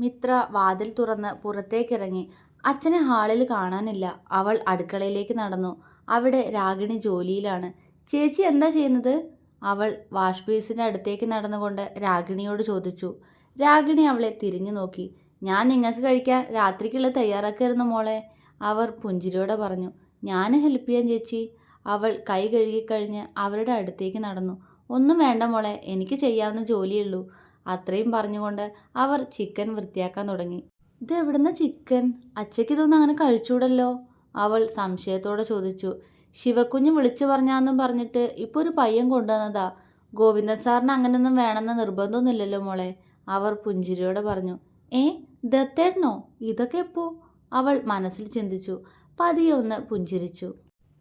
മിത്ര വാതിൽ തുറന്ന് പുറത്തേക്കിറങ്ങി. അച്ഛനെ ഹാളിൽ കാണാനില്ല. അവൾ അടുക്കളയിലേക്ക് നടന്നു. അവിടെ രാഗിണി ജോലിയിലാണ്. ചേച്ചി എന്താ ചെയ്യുന്നത്? അവൾ വാഷ് ബേസിന്റെ അടുത്തേക്ക് നടന്നുകൊണ്ട് രാഗിണിയോട് ചോദിച്ചു. രാഗിണി അവളെ തിരിഞ്ഞു നോക്കി. ഞാൻ നിങ്ങൾക്ക് കഴിക്കാൻ രാത്രിക്കുള്ളത് തയ്യാറാക്കിയിരുന്നു മോളെ അവർ പുഞ്ചിരിയോടെ പറഞ്ഞു. ഞാൻ ഹെൽപ്പ് ചെയ്യാൻ ചേച്ചി. അവൾ കൈ കഴുകിക്കഴിഞ്ഞ് അവരുടെ അടുത്തേക്ക് നടന്നു. ഒന്നും വേണ്ട മോളെ എനിക്ക് ചെയ്യാവുന്ന ജോലിയുള്ളൂ അത്രയും പറഞ്ഞുകൊണ്ട് അവർ ചിക്കൻ വൃത്തിയാക്കാൻ തുടങ്ങി. ഇത് എവിടുന്ന ചിക്കൻ? അച്ചയ്ക്ക് ഇതൊന്നും അങ്ങനെ കഴിച്ചൂടല്ലോ? അവൾ സംശയത്തോടെ ചോദിച്ചു. ശിവക്കുഞ്ഞ് വിളിച്ചു പറഞ്ഞാന്നും പറഞ്ഞിട്ട് ഇപ്പോൾ ഒരു പയ്യൻ കൊണ്ടുവന്നതാ. ഗോവിന്ദൻ സാറിന് അങ്ങനെയൊന്നും വേണമെന്ന നിർബന്ധമൊന്നുമില്ലല്ലോ മോളെ അവർ പുഞ്ചിരിയോടെ പറഞ്ഞു. ഏ ദത്തേട്ടനോ? ഇതൊക്കെ എപ്പോ? അവൾ മനസ്സിൽ ചിന്തിച്ചു. പതിയെ ഒന്ന് പുഞ്ചിരിച്ചു.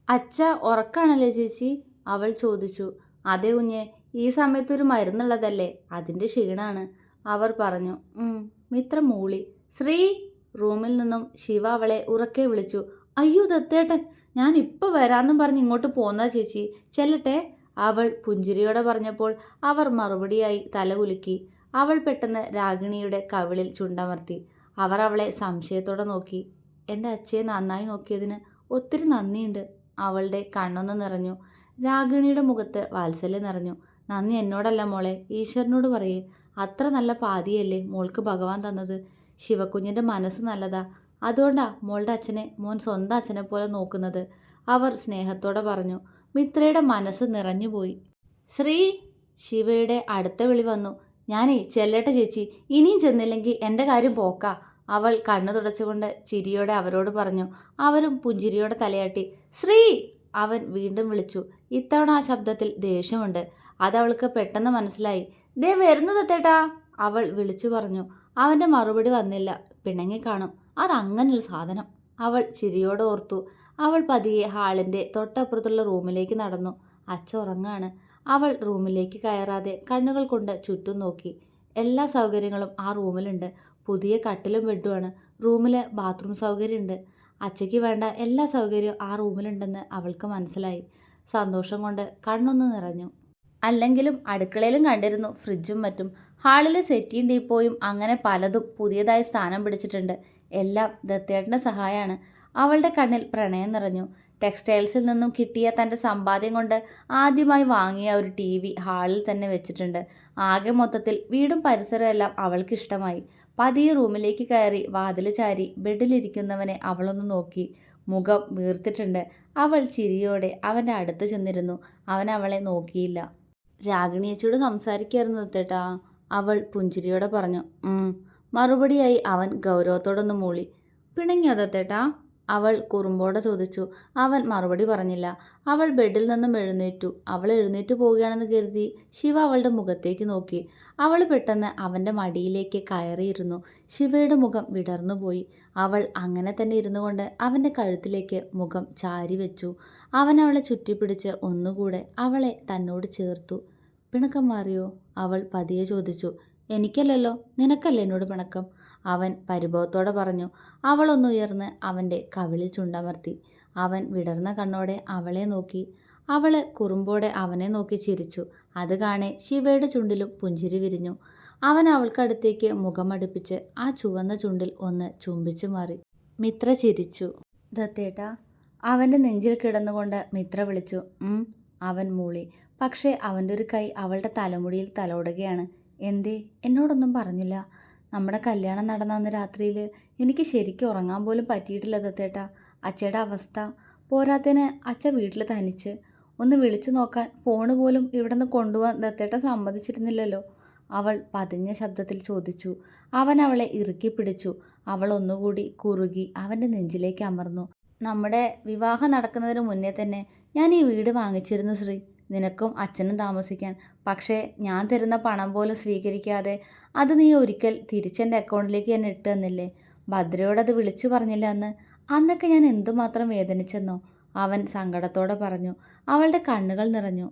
അച്ഛ ഉറക്കാണല്ലേ ചേച്ചി? അവൾ ചോദിച്ചു. അതേ കുഞ്ഞെ ഈ സമയത്ത് ഒരു മരുന്നുള്ളതല്ലേ? അതിന്റെ ക്ഷീണാണ്. അവർ പറഞ്ഞു. മിത്ര മൂളി. ശ്രീ റൂമിൽ നിന്നും ശിവ അവളെ ഉറക്കെ വിളിച്ചു. അയ്യോ ദത്തേട്ടൻ ഞാൻ ഇപ്പോൾ വരാമെന്നും പറഞ്ഞ് ഇങ്ങോട്ട് പോന്നാ ചേച്ചി. ചെല്ലട്ടെ. അവൾ പുഞ്ചിരിയോടെ പറഞ്ഞപ്പോൾ അവർ മറുപടിയായി തലകുലുക്കി അവൾ പെട്ടെന്ന് രാഗിണിയുടെ കവിളിൽ ചുണ്ടമർത്തി. അവർ അവളെ സംശയത്തോടെ നോക്കി. എന്റെ അച്ഛയെ നന്നായി നോക്കിയതിന് ഒത്തിരി നന്ദിയുണ്ട് അവളുടെ കണ്ണൊന്ന് നിറഞ്ഞു. രാഗിണിയുടെ മുഖത്ത് വാത്സല്യം നിറഞ്ഞു. നന്ദി എന്നോടല്ല മോളെ. ഈശ്വരനോട് പറയേ. അത്ര നല്ല പാതിയല്ലേ മോൾക്ക് ഭഗവാൻ തന്നത്? ശിവക്കുഞ്ഞിന്റെ മനസ്സ് നല്ലതാ. അതുകൊണ്ടാ മോളുടെ അച്ഛനെ മോൻ സ്വന്തം അച്ഛനെ പോലെ നോക്കുന്നത്. അവർ സ്നേഹത്തോടെ പറഞ്ഞു. മിത്രയുടെ മനസ്സ് നിറഞ്ഞുപോയി ശ്രീ ശിവയുടെ അടുത്ത വിളി വന്നു. ഞാനേ ചെല്ലട്ടെ ചേച്ചി. ഇനിയും ചെന്നില്ലെങ്കിൽ എന്റെ കാര്യം പോക്കാ. അവൾ കണ്ണു തുടച്ചുകൊണ്ട് ചിരിയോടെ അവരോട് പറഞ്ഞു. അവരും പുഞ്ചിരിയോടെ തലയാട്ടി. ശ്രീ! അവൻ വീണ്ടും വിളിച്ചു. ഇത്തവണ ആ ശബ്ദത്തിൽ ദേഷ്യമുണ്ട്. അതവൾക്ക് പെട്ടെന്ന് മനസ്സിലായി. ദേ വരുന്നു തത്തേട്ടാ അവൾ വിളിച്ചു പറഞ്ഞു. അവന്റെ മറുപടി വന്നില്ല. പിണങ്ങി കാണും. അതങ്ങനൊരു സാധനം. അവൾ ചിരിയോടെ ഓർത്തു. അവൾ പതിയെ ഹാളിന്റെ തൊട്ടപ്പുറത്തുള്ള റൂമിലേക്ക് നടന്നു. അച്ഛ ഉറങ്ങാണ്. അവൾ റൂമിലേക്ക് കയറാതെ കണ്ണുകൾ കൊണ്ട് ചുറ്റും നോക്കി. എല്ലാ സൗകര്യങ്ങളും ആ റൂമിലുണ്ട്. പുതിയ കട്ടിലും ബെഡുമാണ്. റൂമിൽ ബാത്റൂം സൗകര്യമുണ്ട്. അച്ചയ്ക്ക് വേണ്ട എല്ലാ സൗകര്യവും ആ റൂമിലുണ്ടെന്ന് അവൾക്ക് മനസ്സിലായി. സന്തോഷം കൊണ്ട് കണ്ണൊന്ന് നിറഞ്ഞു. അല്ലെങ്കിലും അടുക്കളയിലും കണ്ടിരുന്നു. ഫ്രിഡ്ജും മറ്റും. ഹാളിലെ സെറ്റിയും ഡീപ്പോയും അങ്ങനെ പലതും പുതിയതായി സ്ഥാനം പിടിച്ചിട്ടുണ്ട്. എല്ലാം ദത്തേട്ടന്റെ സഹായമാണ് അവളുടെ കണ്ണിൽ പ്രണയം നിറഞ്ഞു. ടെക്സ്റ്റൈൽസിൽ നിന്നും കിട്ടിയ തന്റെ സമ്പാദ്യം കൊണ്ട് ആദ്യമായി വാങ്ങിയ ഒരു ടി വി ഹാളിൽ തന്നെ വെച്ചിട്ടുണ്ട്. ആകെ മൊത്തത്തിൽ വീടും പരിസരവും എല്ലാം അവൾക്ക് ഇഷ്ടമായി പതിയെ റൂമിലേക്ക് കയറി വാതിൽ ചാരി ബെഡിലിരിക്കുന്നവനെ അവളൊന്ന് നോക്കി. മുഖം വീർത്തിട്ടുണ്ട്. അവൾ ചിരിയോടെ അവന്റെ അടുത്ത് ചെന്നിരുന്നു. അവൻ അവളെ നോക്കിയില്ല. രാഗിണിയച്ചോട് സംസാരിക്കായിരുന്നു എത്തേട്ടാ അവൾ പുഞ്ചിരിയോടെ പറഞ്ഞു. മറുപടിയായി അവൻ ഗൗരവത്തോടൊന്ന് മൂളി. പിണങ്ങിയോ ദത്തേട്ടാ അവൾ കുറുമ്പോടെ ചോദിച്ചു അവൻ മറുപടി പറഞ്ഞില്ല. അവൾ ബെഡിൽ നിന്നും എഴുന്നേറ്റു. അവൾ എഴുന്നേറ്റ് പോവുകയാണെന്ന് കരുതി ശിവ അവളുടെ മുഖത്തേക്ക് നോക്കി. അവൾ പെട്ടെന്ന് അവന്റെ മടിയിലേക്ക് കയറിയിരുന്നു. ശിവയുടെ മുഖം വിടർന്നുപോയി അവൾ അങ്ങനെ തന്നെ ഇരുന്നു കൊണ്ട് അവന്റെ കഴുത്തിലേക്ക് മുഖം ചാരി വെച്ചു അവൻ അവളെ ചുറ്റിപ്പിടിച്ച് ഒന്നുകൂടെ അവളെ തന്നോട് ചേർത്തു. പിണക്കം മാറിയോ? അവൾ പതിയെ ചോദിച്ചു. എനിക്കല്ലല്ലോ നിനക്കല്ലേ എന്നോട് പിണക്കം? അവൻ പരിഭവത്തോടെ പറഞ്ഞു. അവളൊന്നുയർന്ന് അവന്റെ കവിളിൽ ചുണ്ടമർത്തി. അവൻ വിടർന്ന കണ്ണോടെ അവളെ നോക്കി. അവൾ കുറുമ്പോടെ അവനെ നോക്കി ചിരിച്ചു. അത് കാണെ ശിവയുടെ ചുണ്ടിലും പുഞ്ചിരി വിരിഞ്ഞു. അവൻ അവൾക്കടുത്തേക്ക് മുഖമടുപ്പിച്ച് ആ ചുവന്ന ചുണ്ടിൽ ഒന്ന് ചുംബിച്ചു മാറി. മിത്ര ചിരിച്ചു. ദത്തേട്ട അവന്റെ നെഞ്ചിൽ കിടന്നുകൊണ്ട് മിത്ര വിളിച്ചു. അവൻ മൂളി. പക്ഷേ അവന്റെ ഒരു കൈ അവളുടെ തലമുടിയിൽ തലോടുകയാണ്. എന്തേ? എന്നോടൊന്നും പറഞ്ഞില്ല. നമ്മുടെ കല്യാണം നടന്ന അന്ന് രാത്രിയിൽ എനിക്ക് ശരിക്കും ഉറങ്ങാൻ പോലും പറ്റിയിട്ടില്ല തത്തേട്ട അച്ഛയുടെ അവസ്ഥ. പോരാത്തതിന് അച്ഛ വീട്ടിൽ തനിച്ച്. ഒന്ന് വിളിച്ചു നോക്കാൻ ഫോണ് പോലും ഇവിടെ നിന്ന് കൊണ്ടുപോകാൻ ദത്തേട്ട സമ്മതിച്ചിരുന്നില്ലല്ലോ. അവൾ പതിഞ്ഞ ശബ്ദത്തിൽ ചോദിച്ചു. അവൻ അവളെ ഇറുക്കി പിടിച്ചു. അവൾ ഒന്നുകൂടി കുറുകി അവന്റെ നെഞ്ചിലേക്ക് അമർന്നു. നമ്മുടെ വിവാഹം നടക്കുന്നതിന് മുന്നേ തന്നെ ഞാൻ ഈ വീട് വാങ്ങിച്ചിരുന്നു ശ്രീ. നിനക്കും അച്ഛനും താമസിക്കാൻ. പക്ഷേ ഞാൻ തരുന്ന പണം പോലും സ്വീകരിക്കാതെ അത് നീ ഒരിക്കൽ തിരിച്ചെന്റെ അക്കൗണ്ടിലേക്ക് തന്നെ ഇട്ട് തന്നില്ലേ ഭദ്രയോട് അത് വിളിച്ചു പറഞ്ഞില്ല അന്ന്. അന്നൊക്കെ ഞാൻ എന്തുമാത്രം വേദനിച്ചെന്നോ? അവൻ സങ്കടത്തോടെ പറഞ്ഞു. അവളുടെ കണ്ണുകൾ നിറഞ്ഞു.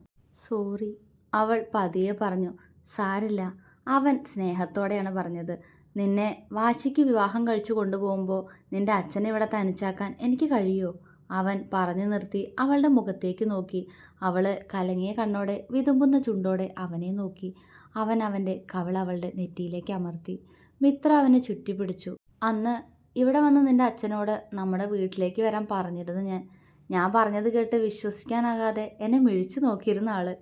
സോറി അവൾ പതിയെ പറഞ്ഞു. സാരില്ല അവൻ സ്നേഹത്തോടെയാണ് പറഞ്ഞത്. നിന്നെ വാശിക്ക് വിവാഹം കഴിച്ചു കൊണ്ടുപോകുമ്പോൾ നിന്റെ അച്ഛനെ ഇവിടെ തനിച്ചാക്കാൻ എനിക്ക് കഴിയുമോ അവൻ പറഞ്ഞു നിർത്തി അവളുടെ മുഖത്തേക്ക് നോക്കി. അവൾ കലങ്ങിയ കണ്ണോടെ വിതുമ്പുന്ന ചുണ്ടോടെ അവനെ നോക്കി. അവൻ അവന്റെ കവിൾ അവളുടെ നെറ്റിയിലേക്ക് അമർത്തി. മിത്ര അവനെ ചുറ്റിപ്പിടിച്ചു. അന്ന് ഇവിടെ വന്ന് നിന്റെ അച്ഛനോട് നമ്മുടെ വീട്ടിലേക്ക് വരാൻ പറഞ്ഞിരുന്നു ഞാൻ. ഞാൻ പറഞ്ഞത് കേട്ട് വിശ്വസിക്കാനാകാതെ എന്നെ മിഴിച്ചു നോക്കിയിരുന്ന ആൾ.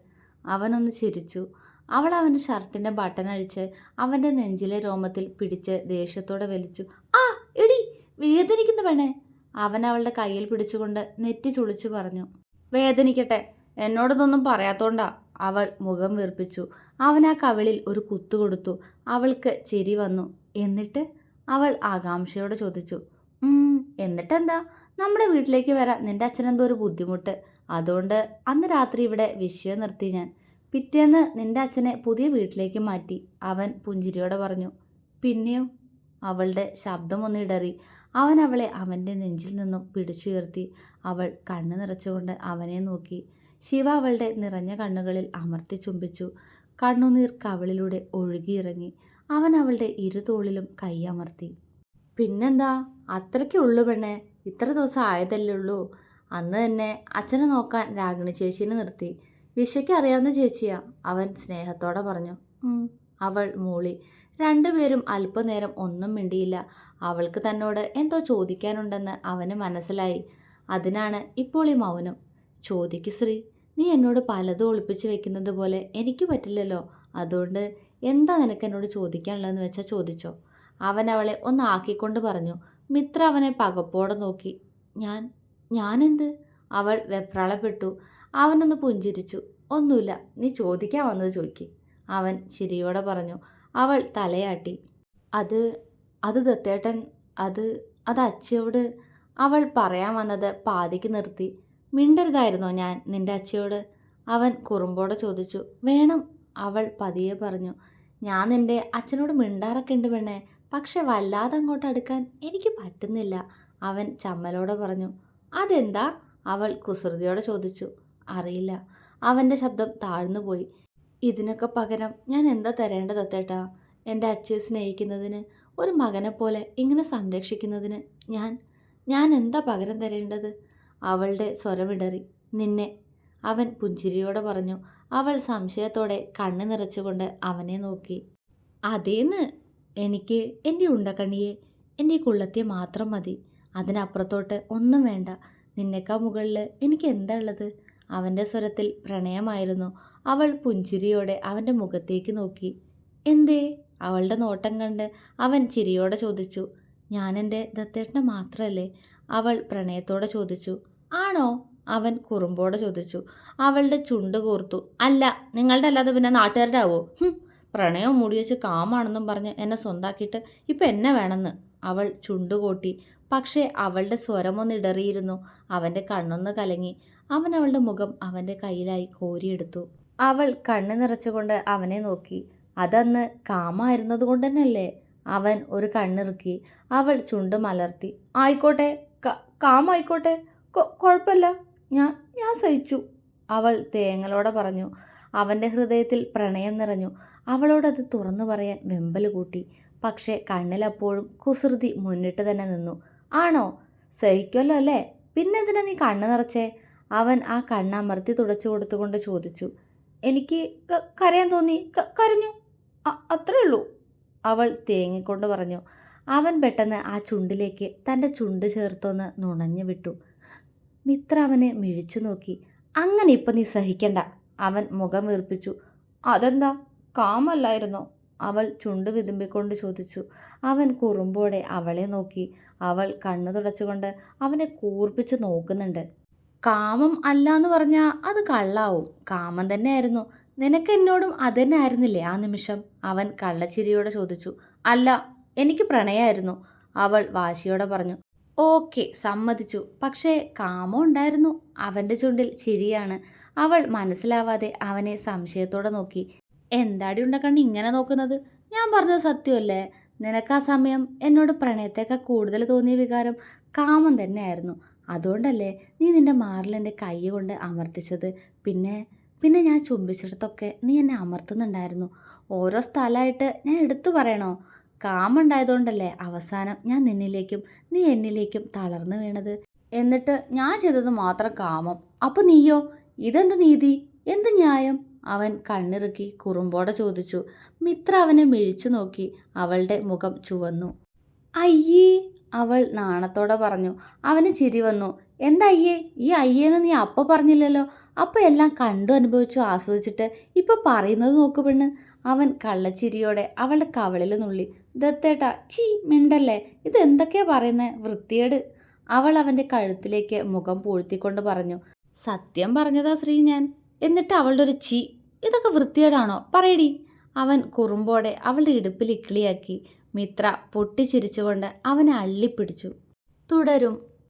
അവനൊന്ന് ചിരിച്ചു. അവൾ അവന്റെ ഷർട്ടിന്റെ ബട്ടൺ അഴിച്ച് അവന്റെ നെഞ്ചിലെ രോമത്തിൽ പിടിച്ച് ദേഷ്യത്തോടെ വലിച്ചു. ആ എടി വേദനിക്കുന്ന പെണ്ണെ. അവൻ അവളുടെ കയ്യിൽ പിടിച്ചുകൊണ്ട് നെറ്റി ചുളിച്ചു പറഞ്ഞു വേദനിക്കട്ടെ എന്നോടതൊന്നും പറയാത്തോണ്ടാ. അവൾ മുഖം വീർപ്പിച്ചു. അവൻ ആ കവിളിൽ ഒരു കുത്തു കൊടുത്തു. അവൾക്ക് ചിരി വന്നു. എന്നിട്ട് അവൾ ആകാംക്ഷയോടെ ചോദിച്ചു "ഉം, എന്നിട്ടെന്താ? നമ്മുടെ വീട്ടിലേക്ക് വരാൻ നിന്റെ അച്ഛനെന്തോ ഒരു ബുദ്ധിമുട്ട്. അതുകൊണ്ട് അന്ന് രാത്രി ഇവിടെ വിഷയം നിർത്തി ഞാൻ. പിറ്റേന്ന് നിന്റെ അച്ഛനെ പുതിയ വീട്ടിലേക്ക് മാറ്റി. അവൻ പുഞ്ചിരിയോടെ പറഞ്ഞു പിന്നെയോ? അവളുടെ ശബ്ദമൊന്ന് ഇടറി. അവൻ അവളെ അവന്റെ നെഞ്ചിൽ നിന്നും പിടിച്ചുയർത്തി അവൾ കണ്ണു നിറച്ചുകൊണ്ട് അവനെ നോക്കി. ശിവ അവളുടെ നിറഞ്ഞ കണ്ണുകളിൽ അമർത്തി ചുംബിച്ചു. കണ്ണുനീർ കവളിലൂടെ ഒഴുകിയിറങ്ങി. അവൻ അവളുടെ ഇരുതോളിലും കൈയമർത്തി പിന്നെന്താ? അത്രയ്ക്കേ ഉള്ളൂ പെണ്ണെ. ഇത്ര ദിവസം ആയതല്ലേ ഉള്ളൂ. അന്ന് തന്നെ അച്ഛനെ നോക്കാൻ രാഗിണി ചേച്ചീനെ നിർത്തി. വിശയ്ക്ക് അറിയാവുന്ന ചേച്ചിയാ അവൻ സ്നേഹത്തോടെ പറഞ്ഞു. അവൾ മൂളി. രണ്ടുപേരും അല്പനേരം ഒന്നും മിണ്ടിയില്ല. അവൾക്ക് തന്നോട് എന്തോ ചോദിക്കാനുണ്ടെന്ന് അവന് മനസ്സിലായി. അതിനാണ് ഇപ്പോൾ ഈ മൗനം. ചോദിക്ക് ശ്രീ നീ എന്നോട് പലതും ഒളിപ്പിച്ച് വെക്കുന്നത് പോലെ എനിക്ക് പറ്റില്ലല്ലോ. അതുകൊണ്ട് എന്താ നിനക്ക് എന്നോട് ചോദിക്കാനുള്ളതെന്ന് വെച്ചാൽ ചോദിച്ചോ. അവൻ അവളെ ഒന്ന് ആക്കിക്കൊണ്ട് പറഞ്ഞു. മിത്ര അവനെ പകപ്പോടെ നോക്കി. ഞാൻ ഞാനെന്ത്? അവൾ വെപ്രാളപ്പെട്ടു. അവനൊന്ന് പുഞ്ചിരിച്ചു. ഒന്നുമില്ല നീ ചോദിക്കാൻ വന്നത് ചോദിക്ക്. അവൻ ചിരിയോടെ പറഞ്ഞു. അവൾ തലയാട്ടി. അത് അത് ദത്തേട്ടൻ അത് അത് അച്ഛയോട് അവൾ പറയാൻ വന്നത് പാതിക്ക് നിർത്തി. മിണ്ടരുതായിരുന്നോ ഞാൻ നിന്റെ അച്ഛയോട്? അവൻ കുറുമ്പോടെ ചോദിച്ചു. വേണം അവൾ പതിയെ പറഞ്ഞു. ഞാൻ നിന്റെ അച്ഛനോട് മിണ്ടാറൊക്കെ ഉണ്ട് പെണ്ണേ പക്ഷെ വല്ലാതെ അങ്ങോട്ട് അടുക്കാൻ എനിക്ക് പറ്റുന്നില്ല അവൻ ചമ്മലോടെ പറഞ്ഞു. അതെന്താ? അവൾ കുസൃതിയോടെ ചോദിച്ചു. അറിയില്ല അവന്റെ ശബ്ദം താഴ്ന്നുപോയി. ഇതിനൊക്കെ പകരം ഞാൻ എന്താ തരേണ്ടത് അത്തേട്ടാ? എന്റെ അച്ഛയെ സ്നേഹിക്കുന്നതിന് ഒരു മകനെ പോലെ ഇങ്ങനെ സംരക്ഷിക്കുന്നതിന് ഞാൻ ഞാൻ എന്താ പകരം തരേണ്ടത്? അവളുടെ സ്വരമിടറി നിന്നെ. അവൻ പുഞ്ചിരിയോടെ പറഞ്ഞു. അവൾ സംശയത്തോടെ കണ്ണ് നിറച്ചുകൊണ്ട് അവനെ നോക്കി. അതേന്ന്? എനിക്ക് എന്റെ ഉണ്ടക്കണ്ണിയെ എന്റെ കുള്ളത്തെ മാത്രം മതി. അതിനപ്പുറത്തോട്ട് ഒന്നും വേണ്ട. നിന്നേക്കാൾ മുകളിൽ എനിക്ക് എന്താ ഉള്ളത്? അവന്റെ സ്വരത്തിൽ പ്രണയമായിരുന്നു. അവൾ പുഞ്ചിരിയോടെ അവന്റെ മുഖത്തേക്ക് നോക്കി. എന്തേ? അവളുടെ നോട്ടം കണ്ട് അവൻ ചിരിയോടെ ചോദിച്ചു. ഞാൻ എന്റെ ദത്തേട്ടനെ മാത്രമല്ലേ അവൾ പ്രണയത്തോടെ ചോദിച്ചു. ആണോ? അവൻ കുറുമ്പോടെ ചോദിച്ചു. അവളുടെ ചുണ്ട് കൂർത്തു. അല്ല നിങ്ങളുടെ അല്ലാതെ പിന്നെ നാട്ടുകാരുടെ ആവോ? പ്രണയം മൂടി വെച്ച് കാമാണെന്നും പറഞ്ഞ് എന്നെ സ്വന്താക്കിയിട്ട് ഇപ്പം എന്നെ വേണമെന്ന്. അവൾ ചുണ്ടുകൂട്ടി പക്ഷേ അവളുടെ സ്വരമൊന്ന് ഇടറിയിരുന്നു. അവന്റെ കണ്ണൊന്ന് കലങ്ങി. അവൻ അവളുടെ മുഖം അവന്റെ കയ്യിലായി കോരിയെടുത്തു. അവൾ കണ്ണ് നിറച്ചുകൊണ്ട് അവനെ നോക്കി. അതന്ന് കാമായിരുന്നത് കൊണ്ട് തന്നെയല്ലേ അവൻ ഒരു കണ്ണിറുക്കി അവൾ ചുണ്ട് മലർത്തി. ആയിക്കോട്ടെ കാമായിക്കോട്ടെ. കുഴപ്പമില്ല ഞാൻ ഞാൻ സഹിച്ചു. അവൾ തേങ്ങളോടെ പറഞ്ഞു. അവന്റെ ഹൃദയത്തിൽ പ്രണയം നിറഞ്ഞു. അവളോടത് തുറന്നു പറയാൻ വെമ്പൽ കൂട്ടി. പക്ഷേ കണ്ണിലപ്പോഴും കുസൃതി മുന്നിട്ട് തന്നെ നിന്നു. ആണോ? സഹിക്കുമല്ലോ അല്ലേ? പിന്നെന്തിനാ നീ കണ്ണ് നിറച്ചേ? അവൻ ആ കണ്ണമർത്തി തുടച്ചു കൊടുത്തുകൊണ്ട് ചോദിച്ചു. എനിക്ക് കരയാൻ തോന്നി. കരഞ്ഞു. അത്രേ ഉള്ളൂ. അവൾ തേങ്ങിക്കൊണ്ട് പറഞ്ഞു. അവൻ പെട്ടെന്ന് ആ ചുണ്ടിലേക്ക് തന്റെ ചുണ്ട് ചേർത്തൊന്ന് നുണഞ്ഞു വിട്ടു. മിത്ര അവനെ മിഴിച്ചു നോക്കി. അങ്ങനെ ഇപ്പം നീ സഹിക്കണ്ട. അവൻ മുഖം വീർപ്പിച്ചു അതെന്താ? കാമല്ലായിരുന്നോ? അവൾ ചുണ്ട് വിതുമ്പിക്കൊണ്ട് ചോദിച്ചു. അവൻ കുറുമ്പോടെ അവളെ നോക്കി. അവൾ കണ്ണു തുടച്ചുകൊണ്ട് അവനെ കൂർപ്പിച്ച് നോക്കുന്നുണ്ട്. കാമം അല്ല എന്ന് പറഞ്ഞാൽ അത് കള്ളാവും. കാമം തന്നെയായിരുന്നു. നിനക്ക് എന്നോടും അത് തന്നെ ആയിരുന്നില്ലേ ആ നിമിഷം? അവൻ കള്ളച്ചിരിയോടെ ചോദിച്ചു. അല്ല എനിക്ക് പ്രണയമായിരുന്നു അവൾ വാശിയോടെ പറഞ്ഞു. ഓക്കെ സമ്മതിച്ചു. പക്ഷേ കാമം ഉണ്ടായിരുന്നു. അവന്റെ ചുണ്ടിൽ ചിരിയാണ്. അവൾ മനസ്സിലാവാതെ അവനെ സംശയത്തോടെ നോക്കി. എന്താടി ഉണ്ടക്കണ്ണി ഇങ്ങനെ നോക്കുന്നത്? ഞാൻ പറഞ്ഞത് സത്യമല്ലേ? നിനക്ക് ആ സമയം എന്നോട് പ്രണയത്തേക്കാൾ കൂടുതൽ തോന്നിയ വികാരം കാമം തന്നെയായിരുന്നു. അതുകൊണ്ടല്ലേ നീ നിന്റെ മാറിൽ എന്റെ കൈ കൊണ്ട് അമർത്തിച്ചത്? പിന്നെ പിന്നെ ഞാൻ ചുംബിച്ചിടത്തൊക്കെ നീ എന്നെ അമർത്തുന്നുണ്ടായിരുന്നു. ഓരോ സ്ഥലമായിട്ട് ഞാൻ എടുത്തു പറയണോ? കാമുണ്ടായതുകൊണ്ടല്ലേ അവസാനം ഞാൻ നിന്നിലേക്കും നീ എന്നിലേക്കും തളർന്നു വീണത്. എന്നിട്ട് ഞാൻ ചെയ്തത് മാത്രം കാമം. അപ്പോൾ നീയോ? ഇതെന്ത് നീതി? എന്ത് ന്യായം? അവൻ കണ്ണിറുക്കി കുറുമ്പോടെ ചോദിച്ചു. മിത്ര അവനെ മിഴിച്ചു നോക്കി അവളുടെ മുഖം ചുവന്നു. അയ്യേ! അവൾ നാണത്തോടെ പറഞ്ഞു അവന് ചിരി വന്നു. എന്താ അയ്യേ? ഈ അയ്യേന്ന് നീ അപ്പോൾ പറഞ്ഞില്ലല്ലോ? അപ്പോൾ എല്ലാം കണ്ടു അനുഭവിച്ചു ആസ്വദിച്ചിട്ട് ഇപ്പോൾ പറയുന്നത് നോക്ക് പെണ്ണ്. അവൻ കള്ളച്ചിരിയോടെ അവളുടെ കവളിൽ നുള്ളി ദത്തേട്ടാ ചീ മിണ്ടല്ലേ? ഇത് എന്തൊക്കെയാ പറയുന്നത് വൃത്തിയേട് അവൾ അവന്റെ കഴുത്തിലേക്ക് മുഖം പൂഴ്ത്തിക്കൊണ്ട് പറഞ്ഞു സത്യം പറഞ്ഞതാ ശ്രീ ഞാൻ. എന്നിട്ട് അവളുടെ ഒരു ചീ ഇതൊക്കെ വൃത്തിയേടാണോ പറയടി. അവൻ കുറുമ്പോടെ അവളുടെ ഇടുപ്പിൽ ഇക്കിളിയാക്കി മിത്ര പൊട്ടിച്ചിരിച്ചുകൊണ്ട് അവനെ അള്ളിപ്പിടിച്ചു. തുടരും.